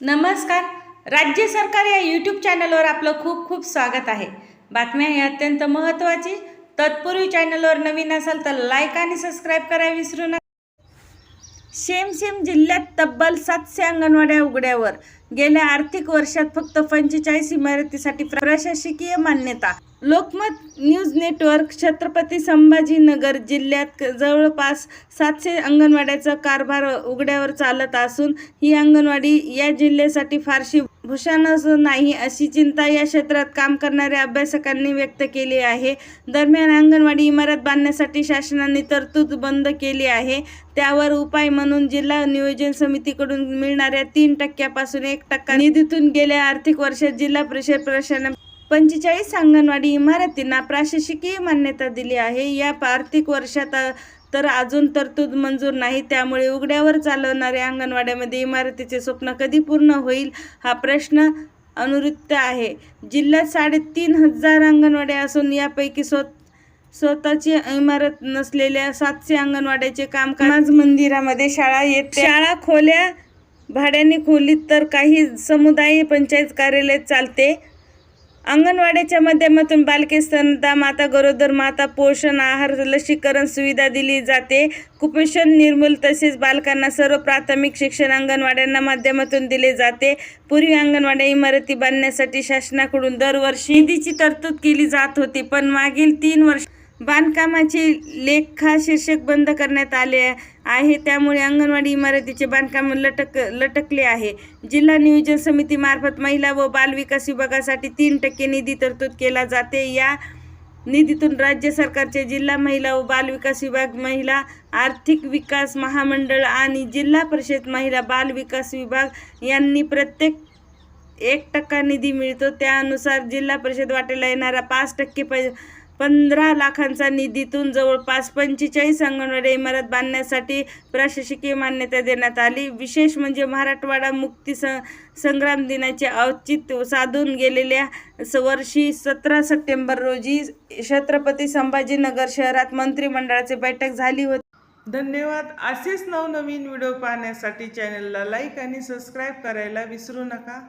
नमस्कार. राज्य सरकार या यूट्यूब चॅनलवर आपलं खूप खूप स्वागत आहे. बातम्या ही अत्यंत महत्त्वाची. तत्पूर्वी चॅनलवर नवीन असाल तर लाईक आणि सबस्क्राईब करायला विसरू नका. शेम जिल्ह्यात तब्बल सातशे अंगणवाड्या उघड्यावर गेल्या आर्थिक वर्षात फक्त पंचेचाळीस इमारतीसाठी प्रशासकीय मान्यता. लोकमत न्यूज नेटवर्क छत्रपती संभाजीनगर जिल्ह्यात जवळपास सातशे अंगणवाड्याचा कारभार उघड्यावर चालत असून ही अंगणवाडी या जिल्ह्यासाठी फारशी भूषण नाही अशी चिंता या क्षेत्रात काम करणाऱ्या अभ्यासकांनी व्यक्त केली आहे. दरम्यान अंगणवाडी इमारत बांधण्यासाठी शासनाने तरतूद बंद केली आहे. त्यावर उपाय म्हणून जिल्हा नियोजन समितीकडून मिळणाऱ्या तीन टक्क्यापासून एक टक्का निधीतून गेल्या आर्थिक वर्षात जिल्हा परिषद प्रशासन पंचेचाळीस अंगणवाडी इमारतींना प्रशासकीय मान्यता दिली आहे. या आर्थिक वर्षात तर अजून तरतूद मंजूर नाही. त्यामुळे उघड्यावर चालवणाऱ्या अंगणवाड्यामध्ये इमारतीचे स्वप्न कधी पूर्ण होईल हा प्रश्न अनुवृत्त आहे. जिल्ह्यात साडेतीन हजार अंगणवाड्या असून यापैकी स्वत स्वतःची इमारत नसलेल्या सातशे अंगणवाड्याचे कामकाज मंदिरामध्ये शाळा येत शाळा खोल्या भाड्याने खोलीत तर काही समुदाय पंचायत कार्यालय चालते. अंगणवाड्याच्या माध्यमातून बालके स्तनदा माता गरोदर माता पोषण आहार लसीकरण सुविधा दिली जाते. कुपोषण निर्मूल तसेच बालकांना सर्व प्राथमिक शिक्षण अंगणवाड्यांना माध्यमातून दिले जाते. पूर्वी अंगणवाड्या इमारती बांधण्यासाठी शासनाकडून दरवर्षी निधीची तरतूद केली जात होती पण मागील तीन वर्ष बांधकामाचे लेखा शीर्षक बंद करण्यात आले आहे. त्यामुळे अंगणवाडी इमारतीचे बांधकाम लटक लटकले आहे. जिल्हा नियोजन समितीमार्फत महिला व बालविकास विभागासाठी तीन टक्के निधी तरतूद केला जाते. या निधीतून राज्य सरकारचे जिल्हा महिला व बालविकास विभाग महिला आर्थिक विकास महामंडळ आणि जिल्हा परिषद महिला बाल विकास विभाग यांनी प्रत्येक एक टक्का निधी मिळतो. त्यानुसार जिल्हा परिषद वाटेला येणारा पाच टक्के प पंधरा लाखांचा निधीतून जवळपास पंचेचाळीस अंगणवाडी इमारत बांधण्यासाठी प्रशासकीय मान्यता देण्यात आली. विशेष म्हणजे मराठवाडा मुक्ती स संग्राम दिनाचे औचित्य साधून गेलेल्या स- वर्षी सतरा सप्टेंबर रोजी छत्रपती संभाजीनगर शहरात मंत्रिमंडळाची बैठक झाली होती. धन्यवाद. असेच नवनवीन व्हिडिओ पाहण्यासाठी चॅनलला लाईक आणि सबस्क्राईब करायला विसरू नका.